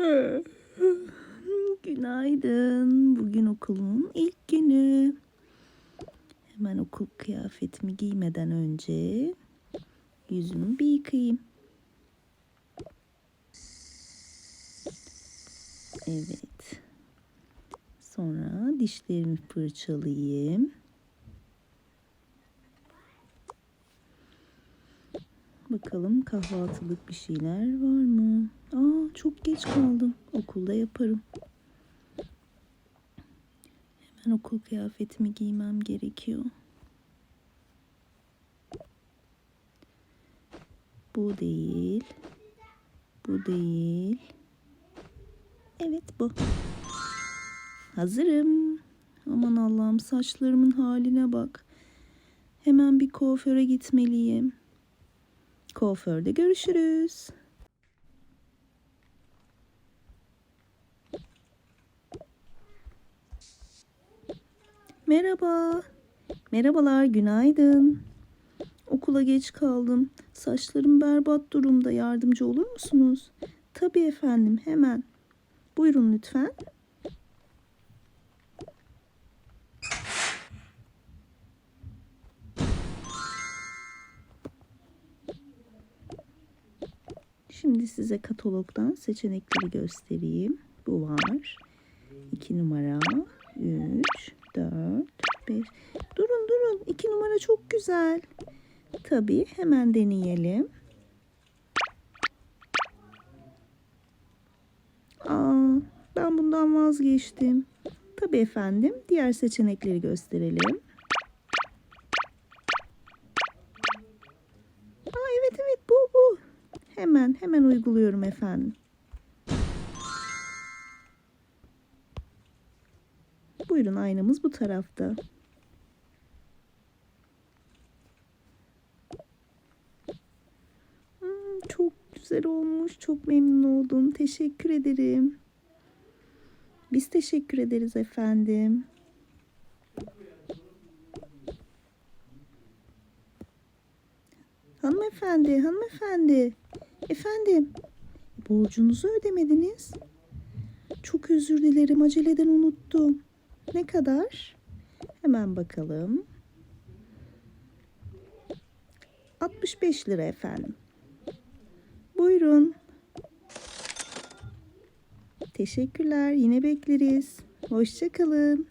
Günaydın. Bugün okulun ilk günü. Hemen okul kıyafetimi giymeden önce yüzümü bir yıkayayım. Evet. Sonra dişlerimi fırçalayayım. Bakalım kahvaltılık bir şeyler var mı? Aa çok geç kaldım. Okulda yaparım. Hemen okul kıyafetimi giymem gerekiyor. Bu değil. Bu değil. Evet bu. Hazırım. Aman Allah'ım saçlarımın haline bak. Hemen bir kuaföre gitmeliyim. Kuaförde görüşürüz. Merhaba. Merhabalar, günaydın. Okula geç kaldım. Saçlarım berbat durumda. Yardımcı olur musunuz? Tabii efendim, hemen. Buyurun lütfen. Şimdi size katalogdan seçenekleri göstereyim. Bu var. 2 numara, 3, 4, 5. Durun durun. 2 numara çok güzel. Tabii hemen deneyelim. Aa, ben bundan vazgeçtim. Tabii efendim. Diğer seçenekleri gösterelim. Aa, evet evet bu bu. Hemen hemen uyguluyorum efendim. Buyurun aynamız bu tarafta. Hmm, çok güzel olmuş. Çok memnun oldum. Teşekkür ederim. Biz teşekkür ederiz efendim. Hanımefendi, hanımefendi. Efendim, borcunuzu ödemediniz. Çok özür dilerim, aceleden unuttum. Ne kadar? Hemen bakalım. 65 lira efendim. Buyurun. Teşekkürler. Yine bekleriz. Hoşça kalın.